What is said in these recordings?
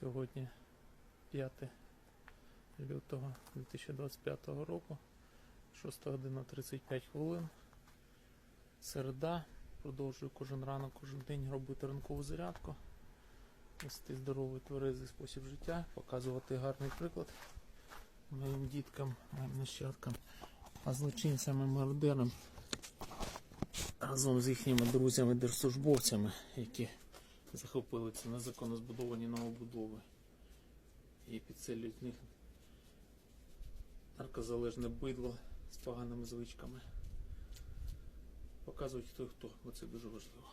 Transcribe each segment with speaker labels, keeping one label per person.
Speaker 1: Сьогодні 5 лютого 2025 року, 6 година 35 хвилин. Середа. Продовжую кожен ранок, кожен день робити ранкову зарядку, вести здоровий тверезий спосіб життя, показувати гарний приклад моїм діткам, моїм нащадкам, а злочинцям і мародерам разом з їхніми друзями держслужбовцями, які захопили ці незаконно збудовані новобудови і підселюють в них наркозалежне бидло з поганими звичками. Показують хто хто, бо це дуже важливо.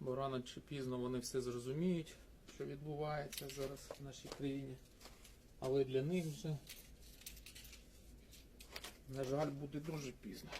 Speaker 1: Бо рано чи пізно вони все зрозуміють, що відбувається зараз в нашій країні. Але для них вже, на жаль, буде дуже пізно.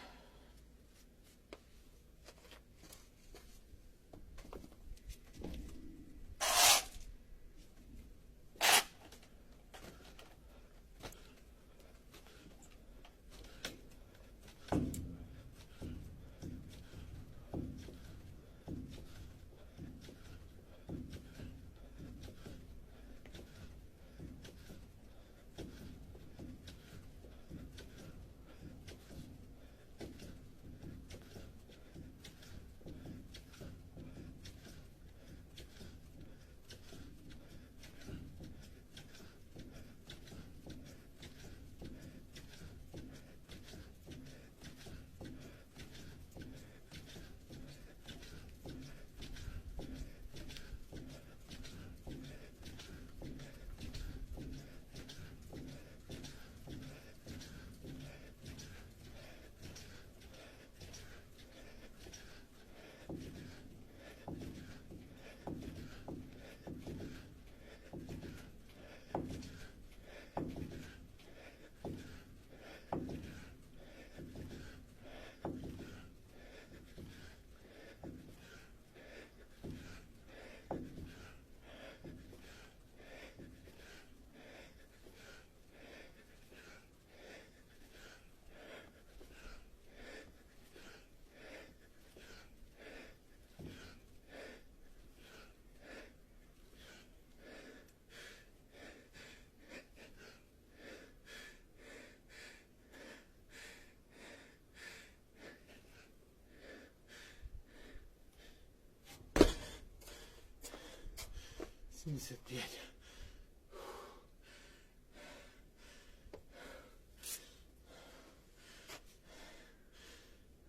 Speaker 1: Сімдесят п'ять.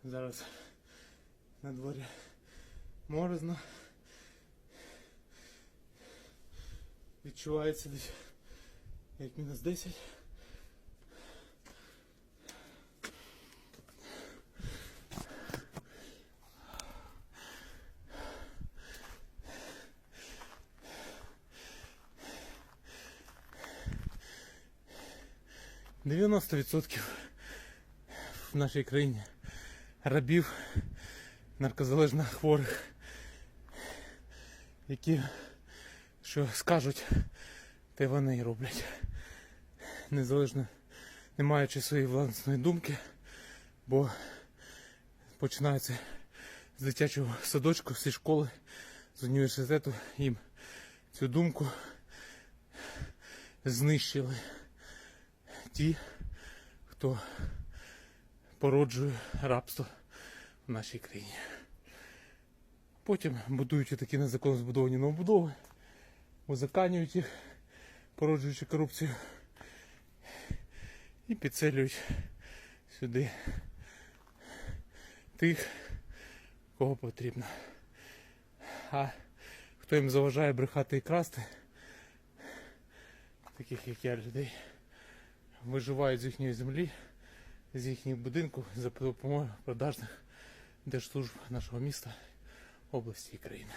Speaker 1: Зараз на дворі морозно. Відчувається десь як мінус 10. Дев'яносто відсотків в нашій країні рабів, наркозалежно хворих, які що скажуть, те вони і роблять. Незалежно не маючи своєї власної думки, бо починається з дитячого садочку, зі школи, з університету їм цю думку знищили ті, хто породжує рабство в нашій країні. Потім будують такі незаконно збудовані новобудови, узаканюють їх, породжуючи корупцію, і підселюють сюди тих, кого потрібно. А хто їм заважає брехати і красти, таких як я людей, виживають з їхньої землі з їхніх будинків за допомогою продажних держслужб нашого міста, області і країни.